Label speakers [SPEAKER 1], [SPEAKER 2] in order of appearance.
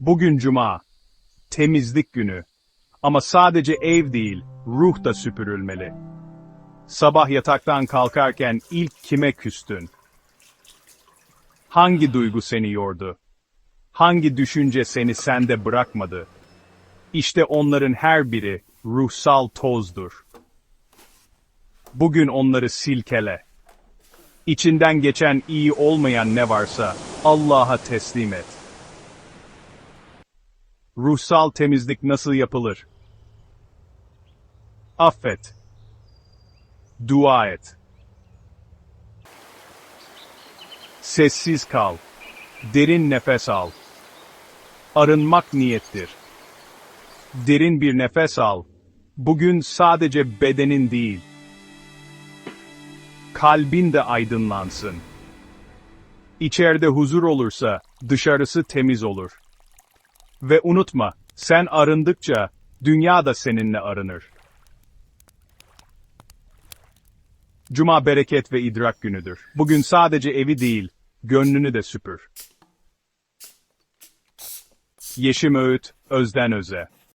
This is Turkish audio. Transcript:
[SPEAKER 1] Bugün cuma. Temizlik günü. Ama sadece ev değil, ruh da süpürülmeli. Sabah yataktan kalkarken ilk kime küstün? Hangi duygu seni yordu? Hangi düşünce seni sende bırakmadı? İşte onların her biri ruhsal tozdur. Bugün onları silkele. İçinden geçen iyi olmayan ne varsa Allah'a teslim et. Ruhsal temizlik nasıl yapılır? Affet. Dua et. Sessiz kal. Derin nefes al. Arınmak niyettir. Derin bir nefes al. Bugün sadece bedenin değil, kalbin de aydınlansın. İçeride huzur olursa dışarısı temiz olur. Ve unutma, sen arındıkça dünya da seninle arınır. Cuma bereket ve idrak günüdür. Bugün sadece evi değil, gönlünü de süpür. Yeşim Öğüt, Özden Öze